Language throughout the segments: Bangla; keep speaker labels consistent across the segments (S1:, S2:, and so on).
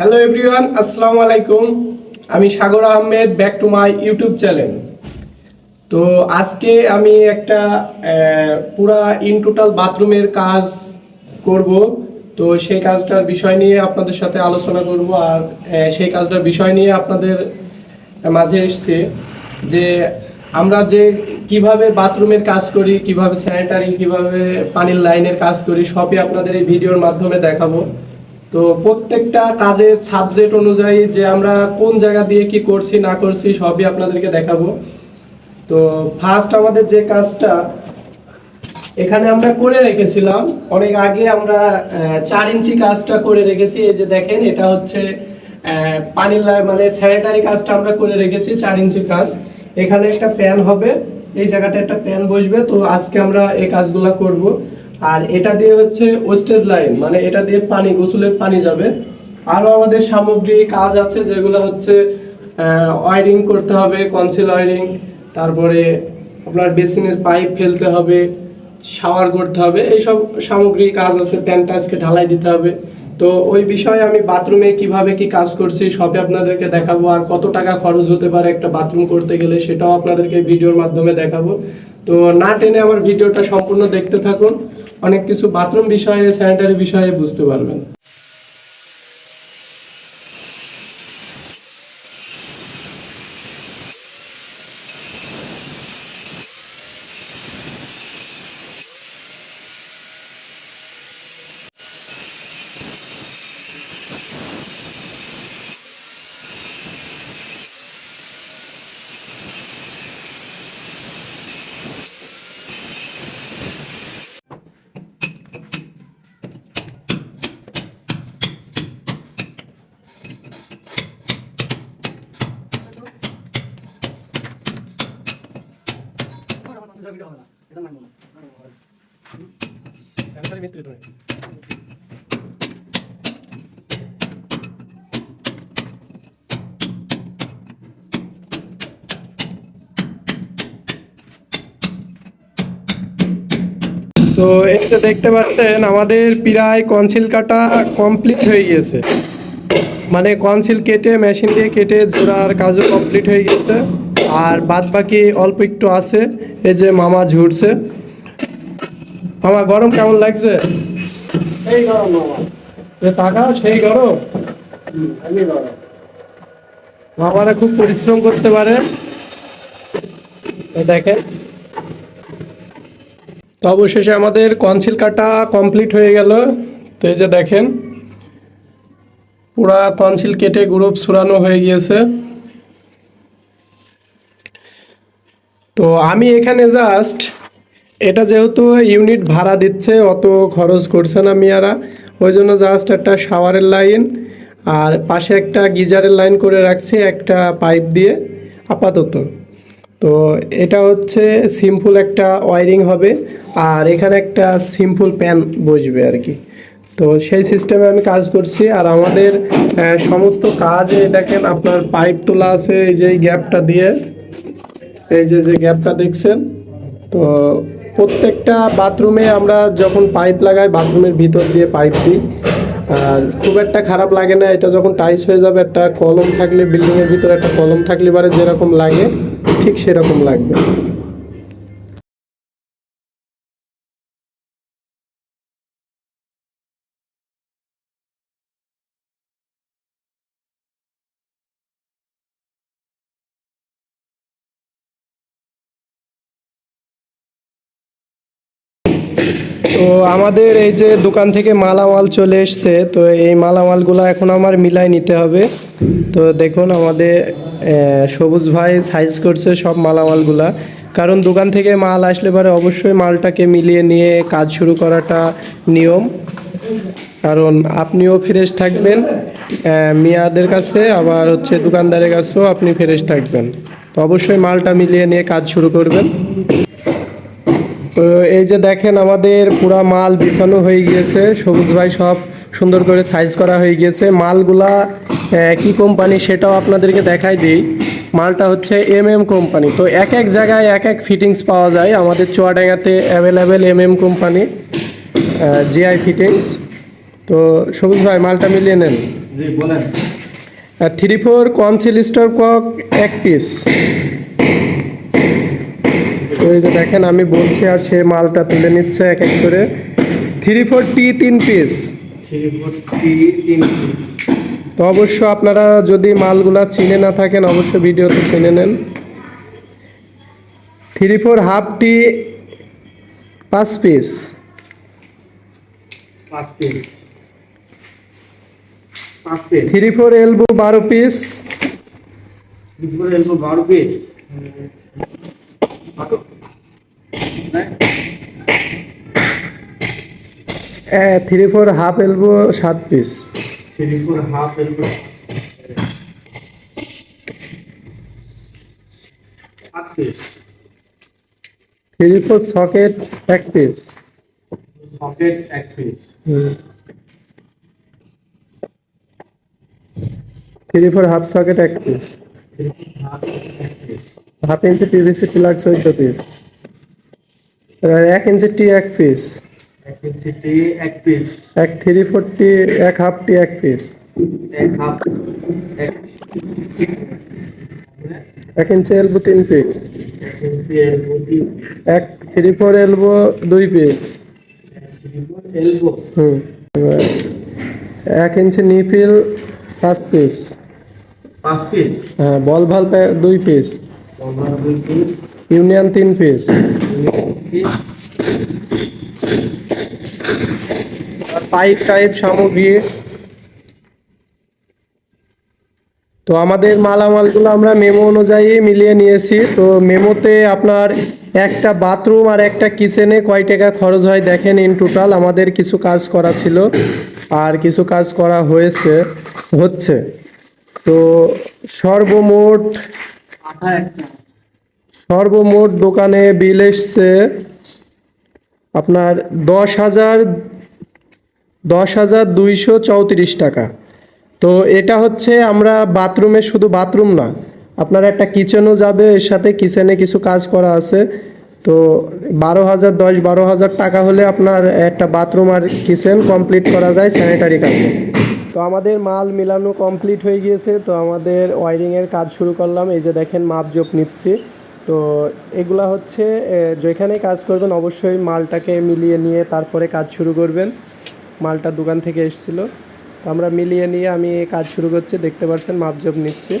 S1: হ্যালো এভরিওয়ান আসসালামু আলাইকুম আমি Sagar Ahmed back to my YouTube channel তো আজকে আমি একটা পুরা ইন টোটাল বাথরুমের কাজ করব। তো সেই কাজটার বিষয় নিয়ে আপনাদের সাথে আলোচনা করব আর সেই কাজটার বিষয় নিয়ে আপনাদের মাঝে এসছে যে আমরা যে কীভাবে বাথরুমের কাজ করি, কীভাবে স্যানিটারি কীভাবে পানির লাইনের কাজ করি, সবই আপনাদের এই ভিডিওর মাধ্যমে দেখাবো। তো প্রত্যেকটা কাজের সাবজেক্ট অনুযায়ী যে আমরা কোন জায়গা দিয়ে কি করছি, না করছি, সবই আপনাদেরকে দেখাবো। তো ফার্স্ট আমাদের যে কাজটা, এখানে আমরা করে রেখেছিলাম। অনেক আগে আমরা চার ইঞ্চি কাজটা করে রেখেছি। এই যে দেখেন, এটা হচ্ছে পানির মানে স্যানিটারি কাজটা আমরা করে রেখেছি, চার ইঞ্চি কাজ। এখানে একটা প্যান হবে। এই জায়গাটা একটা প্যান বসবে। তো আজকে আমরা এই কাজগুলো করব। আর এটা দিয়ে হচ্ছে ওয়েস্টেজ লাইন মানে এটা দিয়ে পানি, গোসলের পানি যাবে। আরও আমাদের সামগ্রিক কাজ আছে যেগুলো হচ্ছে ওয়ারিং করতে হবে কনসিল ওয়ারিং তারপরে আপনার বেসিনের পাইপ ফেলতে হবে শাওয়ার করতে হবে, এইসব সামগ্রিক কাজ আছে প্যান্টটা আজকে ঢালাই দিতে হবে। তো ওই বিষয়ে আমি বাথরুমে কীভাবে কি কাজ করছি সবই আপনাদেরকে দেখাবো, আর কত টাকা খরচ হতে পারে একটা বাথরুম করতে গেলে সেটাও আপনাদেরকে ভিডিওর মাধ্যমে দেখাবো। তো না টেনে আমার ভিডিওটা সম্পূর্ণ দেখতে থাকুন। অনেক কিছু বাথরুম বিষয়ে স্যানিটারি বিষয়ে বুঝতে পারবেন। তো এটা দেখতে পাচ্ছেন, আমাদের প্রায় কনসিল কাটা কমপ্লিট হয়ে গেছে মানে কনসিল কেটে মেশিন দিয়ে কেটে জোড়ার কাজও কমপ্লিট হয়ে গেছে আর বাদ বাকি অল্প একটু আছে, এই যে মামা ঝুড়ছে। মামা গরম কেমন লাগছে?
S2: এই গরম মামা।
S1: টাকা সেই গরম। মামারা খুব পরিশ্রম করতে পারে। দেখেন। তো অবশেষে আমাদের কনসিল কাটা কমপ্লিট হয়ে গেল। তো এই যে দেখেন পুরা কনসিল কেটে গ্রুপ সুরানো হয়ে গিয়েছে। তো আমি এখানে জাস্ট এটা যেহেতু ইউনিট ভাড়া দিচ্ছে, অত খরচ করছে না মিয়ারা। ওই জন্য জাস্ট একটা শাওয়ারের লাইন আর পাশে একটা গিজারের লাইন করে রাখছি, একটা পাইপ দিয়ে আপাতত। তো এটা হচ্ছে সিম্পল একটা ওয়ারিং হবে আর এখানে একটা সিম্পল প্যান বসবে আর কি। তো সেই সিস্টেমে আমি কাজ করছি আর আমাদের সমস্ত কাজে দেখেন আপনার পাইপ তোলা আছে, এই যে গ্যাপটা দিয়ে, এই যে যে গ্যাপটা দেখছেন, তো প্রত্যেকটা বাথরুমে আমরা যখন পাইপ লাগাই, বাথরুমের ভিতর দিয়ে পাইপ দিই। আর খুব একটা খারাপ লাগে না, এটা যখন টাইস হয়ে যাবে, একটা কলম থাকলে, বিল্ডিংয়ের ভিতরে একটা কলম থাকলে পারে যেরকম লাগে, ঠিক সেরকম লাগবে। তো আমাদের এই যে দোকান থেকে মালামাল চলে এসছে, তো এই মালামালগুলো এখন আমার মিলাই নিতে হবে। তো দেখুন আমাদের সবুজ ভাই সাইজ করছে সব মালামালগুলা। কারণ দোকান থেকে মাল আসলে পরে অবশ্যই মালটাকে মিলিয়ে নিয়ে কাজ শুরু করাটা নিয়ম। কারণ আপনিও ফ্রেশ থাকবেন মিয়াদের কাছে, আবার হচ্ছে দোকানদারের কাছেও আপনি ফ্রেশ থাকবেন। তো অবশ্যই মালটা মিলিয়ে নিয়ে কাজ শুরু করবেন। তো এই যে দেখেন আমাদের পুরা মাল বিছানো হয়ে গিয়েছে সবুজ ভাই সব সুন্দর করে সাইজ করা হয়ে গিয়েছে। মালগুলা কি কোম্পানি সেটাও আপনাদেরকে দেখাই দিই। মালটা হচ্ছে এম এম কোম্পানি তো এক এক জায়গায় এক এক ফিটিংস পাওয়া যায়। আমাদের চুয়াডাঙ্গাতে available M M company GI fittings তো সবুজ ভাই মালটা মিলিয়ে নেন। Three four conceal store cock এক পিস তো এই যে দেখেন আমি বলছি আর সে মালটা তুলে নিচ্ছে এক এক করে। থ্রি ফোর টি তিন পিস।
S2: থ্রি
S1: তো অবশ্য আপনারা যদি মালগুলা চিনে না থাকেন অবশ্য ভিডিওতে চিনে নেন। থ্রি ফোর হাফ টি পাঁচ পিস। থ্রি ফোর এলবো বারো পিস।
S2: দুপুরে এলবো বারো piece.
S1: Three four half elbow সাত piece
S2: three four half elbow সাত পিস
S1: থ্রি ফোর সকেট এক পিস
S2: সকেট এক piece
S1: three four half socket piece
S2: এক piece
S1: half inch PVC plug চোদ্দ পিস এক ইঞ্চি টি এক পিস
S2: এক পিস
S1: এক থ্রি ফোর টি এক হাফ টি এক পিস।
S2: এক হাফ এক
S1: এক ইঞ্চি এলবো তিন পিস।
S2: এক
S1: থ্রি ফোর এলবো দুই পিস। হুম। এক ইঞ্চি নিফিল পাঁচ পিস।
S2: পাঁচ পিস?
S1: হ্যাঁ বল ভালো দুই পিস। ইউনিয়ন তিন পিস। পাইপ টাইপ সামগ্রী তো আমাদের মালামালগুলো আমরা মেমো অনুযায়ী মিলিয়ে নিয়েছি। তো মেমোতে আপনার একটা বাথরুম আর একটা কিচেনে কয় টাকা খরচ হয় দেখেন ইন টোটাল। আমাদের কিছু কাজ করা ছিল আর কিছু কাজ করা হয়েছে, হচ্ছে। তো সর্বমোট সর্বমোট দোকানে বিল এসছে আপনার দশ হাজার দশ হাজার দুইশো চৌত্রিশ টাকা। তো এটা হচ্ছে আমরা বাথরুমে শুধু বাথরুম না, আপনার একটা কিচেনও যাবে, এর সাথে কিচেনে কিছু কাজ করা আছে। তো বারো হাজার, দশ, বারো হাজার টাকা হলে আপনার একটা বাথরুম আর কিচেন কমপ্লিট করা যায় স্যানিটারি কাজে। তো আমাদের মাল মিলানো কমপ্লিট হয়ে গিয়েছে, তো আমাদের ওয়ারিংয়ের কাজ শুরু করলাম। এই যে দেখেন মাপজোপ নিচ্ছি। তো এগুলা হচ্ছে যেখানে কাজ করবেন অবশ্যই মালটাকে মিলিয়ে নিয়ে তারপরে কাজ শুরু করবেন। মালটা দোকান থেকে এসেছিল। তো আমরা মিলিয়ে নিয়ে আমি কাজ শুরু করছি, দেখতে পাচ্ছেন মাপজোপ নিচ্ছি।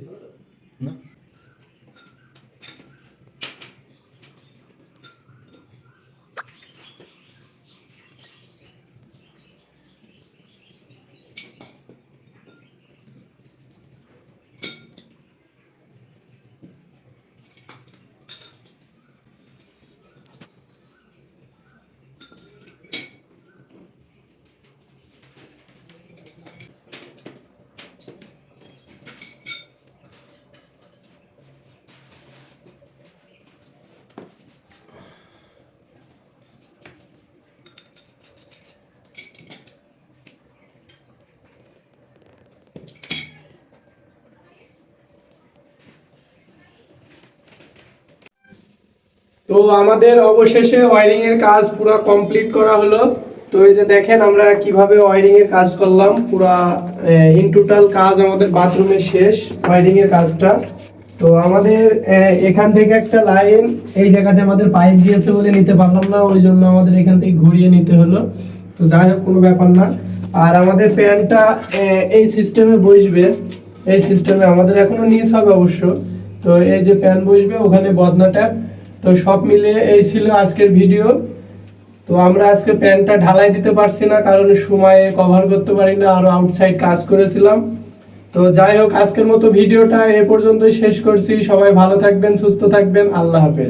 S2: Thank you.
S1: তো আমাদের অবশেষে ওয়ারিং এর কাজ পুরো কমপ্লিট করা হলো। তো এই যে দেখেন আমরা কীভাবে ওয়ারিং এর কাজ করলাম, পুরা ইন টোটাল কাজ আমাদের বাথরুমে শেষ ওয়ারিং এর কাজটা। তো আমাদের এখান থেকে একটা লাইন এই জায়গাতে আমাদের পাইপ দিয়েছে বলে নিতে পারলাম না, ওই জন্য আমাদের এখান থেকে ঘুরিয়ে নিতে হলো। তো যাই হোক, কোনো ব্যাপার না। আর আমাদের প্যানটা এই সিস্টেমে বসবে। এই সিস্টেমে আমাদের এখনও নিচ হবে অবশ্য। তো এই যে প্যান বসবে, ওখানে বদনাটা তো সব মিলে এই ছিল আজকের ভিডিও। তো আমরা আজকে প্যান্টটা ঢালাই দিতে পারছি না, কারণ সময়ে কভার করতে পারি না, আরও আউটসাইড কাজ করেছিলাম। তো যাই হোক, আজকের মতো ভিডিওটা এ পর্যন্তই শেষ করছি। সবাই ভালো থাকবেন, সুস্থ থাকবেন। আল্লাহ হাফেজ।